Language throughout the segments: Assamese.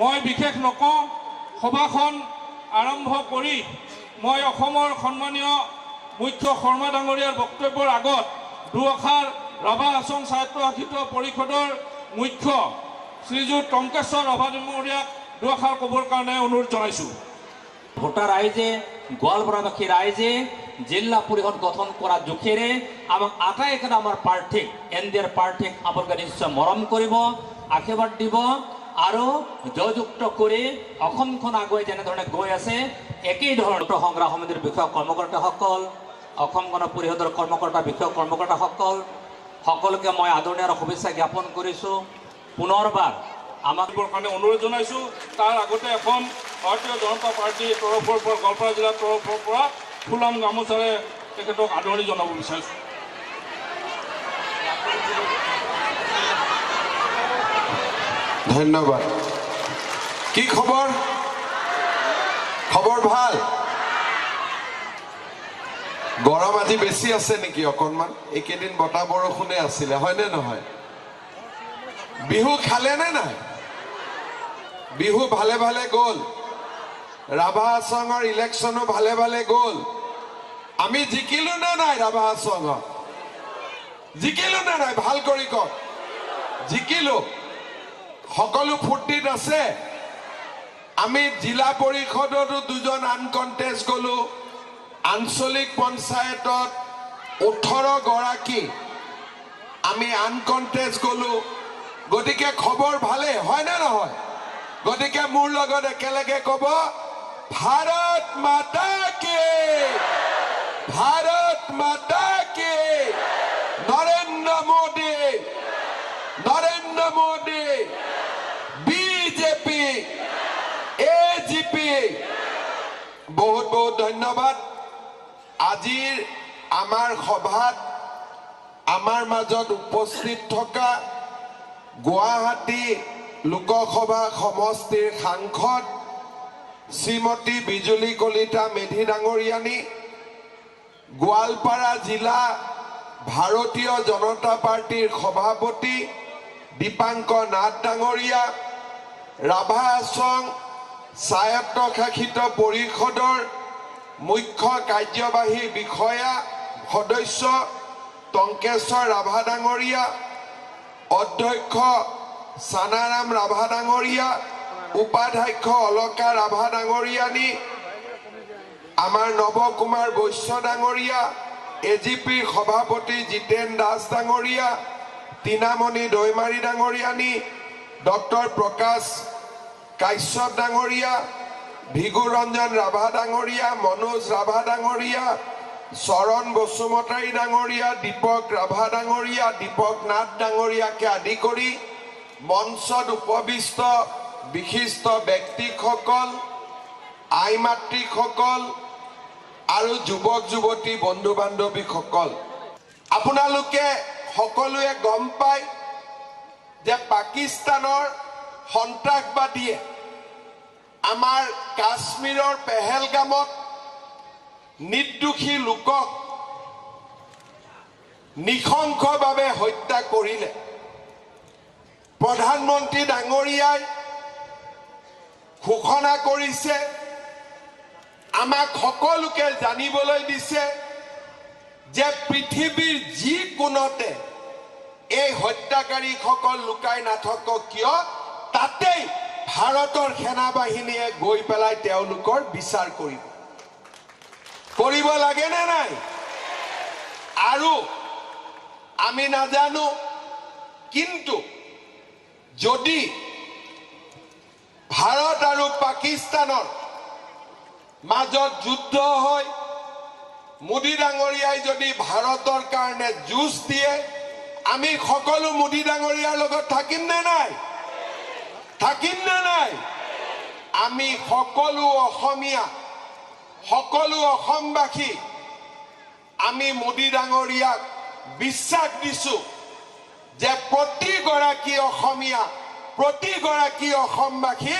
মই বিশেষ নকওঁ সভাখন আৰম্ভ কৰি মই অসমৰ সন্মানীয় মুখ্য শৰ্মা ডাঙৰীয়াৰ বক্তব্যৰ আগত দুআষাৰ ৰাভা আছং স্বায়ত্তশাসিত পৰিষদৰ মুখ্য শ্ৰীযুত টংকেশ্বৰ ৰাভা ডাঙৰীয়াক দুআষাৰ ক'বৰ কাৰণে অনুৰোধ জনাইছোঁ। ভোটাৰ ৰাইজে গোৱালপাৰাবাসী ৰাইজে, জিলা পৰিষদ গঠন কৰাৰ জোখেৰে আমাক আটাইকেইটা আমাৰ প্ৰাৰ্থীক, এন ডি এৰ প্ৰাৰ্থীক আপোনালোকে নিশ্চয় মৰম কৰিব, আশীৰ্বাদ দিব। আৰু জয়যুক্ত কৰি অসমখন আগুৱাই যেনেধৰণে গৈ আছে, একেই ধৰণৰ সংগ্ৰাম সমিতিৰ বিষয়ক কৰ্মকৰ্তাসকল অসম গণ পৰিষদৰ কৰ্মকৰ্তা বিষয়ক কৰ্মকৰ্তাসকল সকলোকে মই আদৰণীয় আৰু শুভেচ্ছা জ্ঞাপন কৰিছোঁ। পুনৰবাৰ আমাক কাৰণে অনুৰোধ জনাইছোঁ, তাৰ আগতে এখন ভাৰতীয় জনতা পাৰ্টীৰ তৰফৰ পৰা গোৱালপাৰা জিলাৰ তৰফৰ পৰা ফুলাম গামোচাৰে তেখেতক আদৰণি জনাব বিচাৰিছোঁ। ধন্যবাদ। কি খবৰ? খবৰ ভাল? গৰম আজি বেছি আছে নেকি অকণমান? এইকেইদিন বতাহ বৰষুণে আছিলে হয়নে নহয়? বিহু খালে নে নাই? বিহু ভালে ভালে গ'ল। ৰাভা হাছঙৰ ইলেকশ্যনো ভালে ভালে গ'ল। আমি জিকিলো নে নাই ৰাভা হাছঙত জিকিলো নে নাই? ভাল কৰি কওক। জিকিলো। সকলো ফূৰ্তিত আছে। আমি জিলা পৰিষদতো দুজন আনকণ্টেষ্ট গলো। আঞ্চলিক পঞ্চায়তত ওঠৰ গৰাকী। আমি আনকণ্টেষ্ট গলো। গতিকে খবৰ ভালেই, হয় নে নহয়? গতিকে মোৰ লগত একেলগে কব, ভাৰত মাতা কে? ভাৰত মাতা বহুত বহুত ধন্যবাদ। আজিৰ আমাৰ সভাত আমাৰ মাজত উপস্থিত থকা গুৱাহাটী লোকসভা সমষ্টিৰ সাংসদ শ্ৰীমতী বিজুলী কলিতা মেধি ডাঙৰীয়ানী গোৱালপাৰা জিলা ভাৰতীয় জনতা পাৰ্টীৰ সভাপতি দীপাংকৰ নাথ ডাঙৰীয়া ৰাভা আছং স্বায়ত্তশাসিত পৰিষদৰ মুখ্য কাৰ্যবাহী বিষয়া সদস্য টংকেশ্বৰ ৰাভা ডাঙৰীয়া অধ্যক্ষ চানাৰাম ৰাভা ডাঙৰীয়া উপাধ্যক্ষ অলকা ৰাভা ডাঙৰীয়ানী আমাৰ নৱকুমাৰ বৈশ্য ডাঙৰীয়া এ জি পিৰ সভাপতি জিতেন দাস ডাঙৰীয়া তীনামণি দৈমাৰী ডাঙৰীয়ানী ডক্টৰ প্ৰকাশ কাশ্যপ ডাঙৰীয়া ভিগু ৰঞ্জন ৰাভা ডাঙৰীয়া মনোজ ৰাভা ডাঙৰীয়া চৰণ বসুমতাৰী ডাঙৰীয়া দীপক ৰাভা ডাঙৰীয়া দীপক নাথ ডাঙৰীয়াকে আদি কৰি মঞ্চত উপবিষ্ট বিশিষ্ট ব্যক্তিসকল আই মাতৃসকল আৰু যুৱক যুৱতী বন্ধু বান্ধৱীসকল আপোনালোকে সকলোৱে গম পায় যে পাকিস্তানৰ সন্ত্ৰাসবাদীয়ে আমাৰ কাশ্মীৰৰ পেহেলগামত নিৰ্দোষী লোকক নৃশংসভাৱে হত্যা কৰিলে। প্ৰধানমন্ত্ৰী ডাঙৰীয়াই ঘোষণা কৰিছে আমাক সকলোকে জানিবলৈ দিছে যে পৃথিৱীৰ যিকোনোতে এই হত্যাকাৰীসকল লুকাই নাথাকক কিয় তাতেই ভাৰতৰ সেনা বাহিনীয়ে গৈ পেলাই তেওঁলোকৰ বিচাৰ কৰিব। কৰিব লাগে নে নাই? আৰু আমি নাজানো, কিন্তু যদি ভাৰত আৰু পাকিস্তানৰ মাজত যুদ্ধ হয়, মোদী ডাঙৰীয়াই যদি ভাৰতৰ কাৰণে যুঁজ দিয়ে, আমি সকলো মোদী ডাঙৰীয়াৰ লগত থাকিম নে নাই? থাকিম নে নাই আমি সকলো অসমীয়া সকলো অসমবাসী আমি মোদী ডাঙৰীয়াক বিশ্বাস দিছো যে প্ৰতিগৰাকী অসমীয়া প্ৰতিগৰাকী অসমবাসী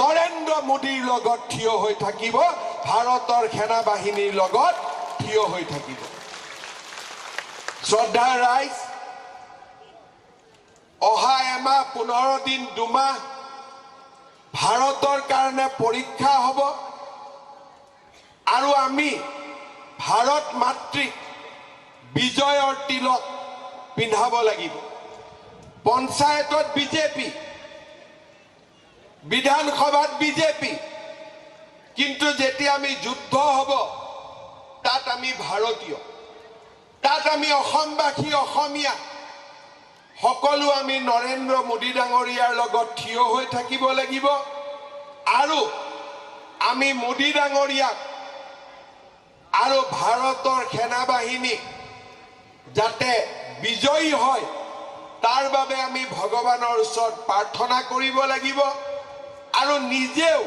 নৰেন্দ্ৰ মোদীৰ লগত থিয় হৈ থাকিব ভাৰতৰ সেনা বাহিনীৰ লগত থিয় হৈ থাকিব। শ্ৰদ্ধা ৰাইজ অহা এমাহ পোন্ধৰ দিন দুমাহ ভাৰতৰ কাৰণে পৰীক্ষা হ'ব। আৰু আমি ভাৰত মাতৃক বিজয়ৰ তিলক পিন্ধাব লাগিব। পঞ্চায়তত বিজেপি বিধানসভাত বিজেপি। কিন্তু যেতিয়া আমি যুদ্ধ হ'ব তাত আমি ভাৰতীয়। তাত আমি অসমবাসী অসমীয়া। সকলো আমি নৰেন্দ্ৰ মোদী ডাঙৰীয়াৰ লগত থিয় হৈ থাকিব লাগিব। আৰু আমি মোদী ডাঙৰীয়াক আৰু ভাৰতৰ সেনা বাহিনীক যাতে বিজয়ী হয় তাৰ বাবে আমি ভগৱানৰ ওচৰত প্ৰাৰ্থনা কৰিব লাগিব। আৰু নিজেও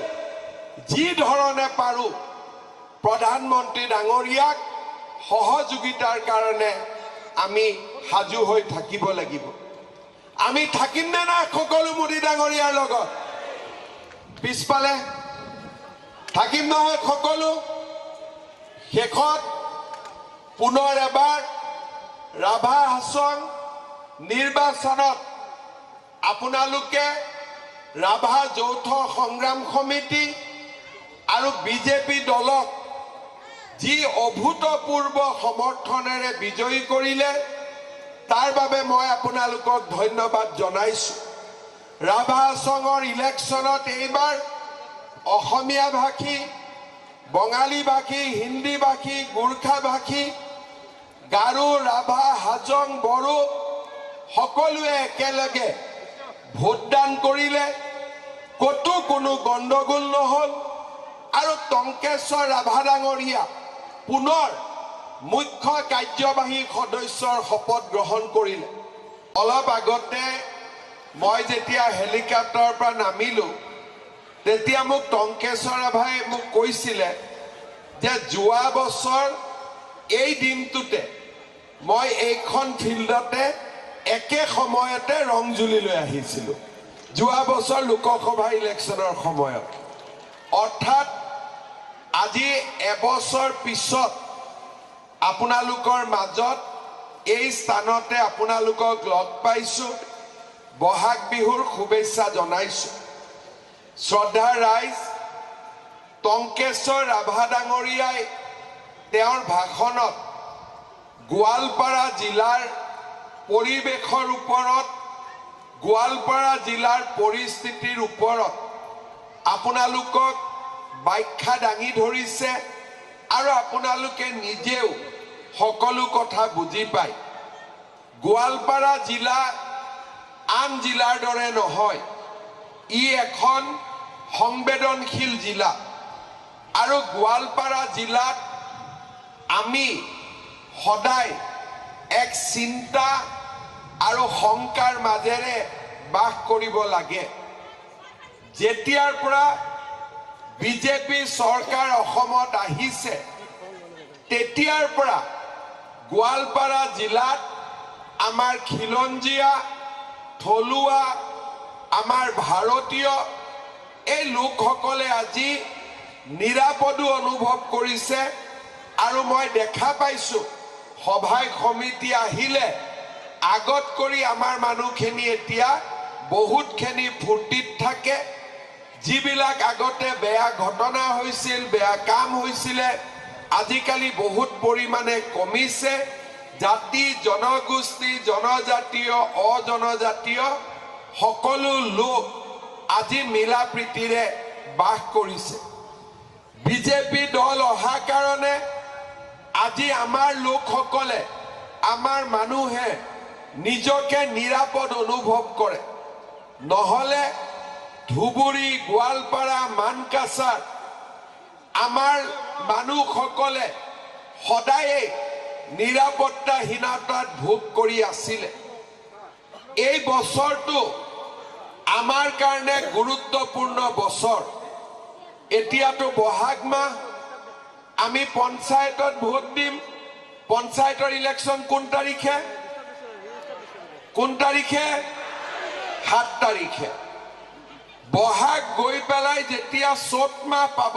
যি ধৰণে পাৰোঁ প্ৰধানমন্ত্ৰী ডাঙৰীয়াক সহযোগিতাৰ কাৰণে আমি সাজু হৈ থাকিব লাগিব। আমি থাকিম নে নাই সকলো মোদী ডাঙৰীয়াৰ লগত? পিছফালে থাকিম নহয় সকলো। শেষত পুনৰ এবাৰ ৰাভা হাছং নিৰ্বাচনত আপোনালোকে ৰাভা যৌথ সংগ্ৰাম সমিতি আৰু বিজেপি দলক যি অভূতপূৰ্ব সমৰ্থনেৰে বিজয়ী কৰিলে তাৰ বাবে মই আপোনালোকক ধন্যবাদ জনাইছোঁ। ৰাভা হাছঙৰ ইলেকশ্যনত এইবাৰ অসমীয়া ভাষী বঙালী ভাষী হিন্দী ভাষী গোৰ্খা ভাষী গাৰো ৰাভা হাজং বড়ো সকলোৱে একেলগে ভোটদান কৰিলে। ক'তো কোনো গণ্ডগোল নহ'ল। আৰু টংকেশ্বৰ ৰাভা ডাঙৰীয়া পুনৰ মুখ্য কাৰ্যবাহী সদস্যৰ শপত গ্ৰহণ কৰিলে। অলপ আগতে মই যেতিয়া হেলিকপ্টাৰৰ পৰা নামিলোঁ তেতিয়া মোক টংকেশ্বৰ ৰাভাই মোক কৈছিলে যে যোৱা বছৰ এই দিনটোতে মই এইখন ফিল্ডতে একে সময়তে ৰংজুলি লৈ আহিছিলোঁ। যোৱা বছৰ লোকসভা ইলেকশ্যনৰ সময়ত। অৰ্থাৎ আজি এবছৰ পিছত আপোনালোকৰ মাজত এই স্থানতে আপোনালোকক লগ পাইছোঁ। বহাগ বিহুৰ শুভেচ্ছা জনাইছোঁ। শ্ৰদ্ধাৰ ৰাইজ টংকেশ্বৰ ৰাভা ডাঙৰীয়াই তেওঁৰ ভাষণত গোৱালপাৰা জিলাৰ পৰিৱেশৰ ওপৰত গোৱালপাৰা জিলাৰ পৰিস্থিতিৰ ওপৰত আপোনালোকক ব্যাখ্যা দাঙি ধৰিছে আৰু আপোনালোকে নিজেও সকলো কথা বুজি পায়। গোৱালপাৰা জিলা আন জিলাৰ দৰে নহয়। ই এখন সংবেদনশীল জিলা। আৰু গোৱালপাৰা জিলাত আমি সদায় এক চিন্তা আৰু শংকাৰ মাজেৰে বাস কৰিব লাগে। যেতিয়াৰ পৰা বিজেপি চৰকাৰ অসমত আহিছে তেতিয়াৰ পৰা গোৱালপাৰা জিলাত আমাৰ খিলঞ্জীয়া থলুৱা আমাৰ ভাৰতীয় এই লোকসকলে আজি নিৰাপদো অনুভৱ কৰিছে আৰু মই দেখা পাইছোঁ সভাই সমিতি আহিলে আগত কৰি আমাৰ মানুহখিনি এতিয়া বহুতখিনি ফূৰ্তিত থাকে যিবিলাক আগতে বেয়া ঘটনা হৈছিল বেয়া কাম হৈছিলে আজিকালি বহুত পৰিমাণে কমিছে। জাতি জনগোষ্ঠী জনজাতীয় অজনজাতীয় সকলো লোক আজি মিলা প্ৰীতিৰে বাস কৰিছে। বিজেপি দল অহা কাৰণে আজি আমাৰ লোকসকলে আমাৰ মানুহে নিজকে নিৰাপদ অনুভৱ কৰে। নহ'লে ধুবুৰী গোৱালপাৰা মানকাছাৰ আমাৰ মানুহসকলে সদায়ে নিৰাপত্তাহীনতাত ভোগ কৰি আছিলে। এই বছৰটো আমাৰ কাৰণে গুৰুত্বপূৰ্ণ বছৰ। এতিয়াতো বহাগ মাহ। আমি পঞ্চায়তত ভোট দিম। পঞ্চায়তৰ ইলেকশ্যন কোন তাৰিখে? কোন তাৰিখে? সাত তাৰিখে। বহাগ গৈ পেলাই যেতিয়া চ'ত মাহ পাব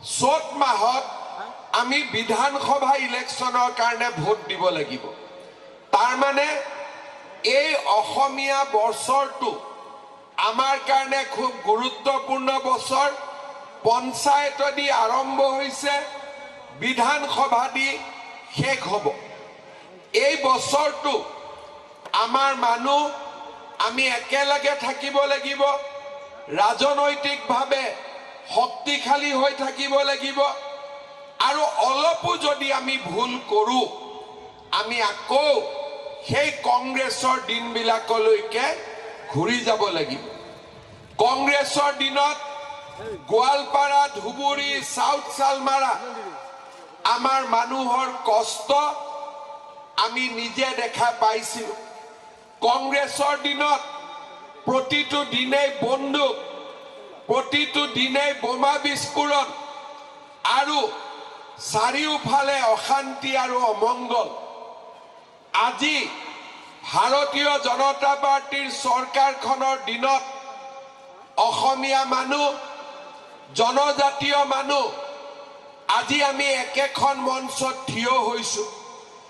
চ'ত মাহত আমি বিধানসভা ইলেকশ্যনৰ কাৰণে ভোট দিব লাগিব। তাৰমানে এই অসমীয়া বছৰটো আমাৰ কাৰণে খুব গুৰুত্বপূৰ্ণ বছৰ। পঞ্চায়তদি আৰম্ভ হৈছে বিধানসভা দি শেষ হ'ব। এই বছৰটো আমাৰ মানুহ আমি একেলগে থাকিব লাগিব। ৰাজনৈতিকভাৱে শক্তিশালী হৈ থাকিব লাগিব। আৰু অলপো যদি আমি ভুল কৰোঁ, আমি আকৌ সেই কংগ্ৰেছৰ দিনবিলাকলৈকে ঘূৰি যাব লাগিব। কংগ্ৰেছৰ দিনত গোৱালপাৰা, ধুবুৰী, চাউথ চালমাৰা, আমাৰ মানুহৰ কষ্ট আমি নিজে দেখা পাইছিলোঁ। কংগ্ৰেছৰ দিনত প্ৰতিটো দিনেই বন্দুক প্ৰতিটো দিনেই বোমা বিস্ফোৰণ আৰু চাৰিওফালে অশান্তি আৰু অমংগল। আজি ভাৰতীয় জনতা পাৰ্টীৰ চৰকাৰখনৰ দিনত অসমীয়া মানুহ জনজাতীয় মানুহ আজি আমি একেখন মঞ্চত থিয় হৈছোঁ।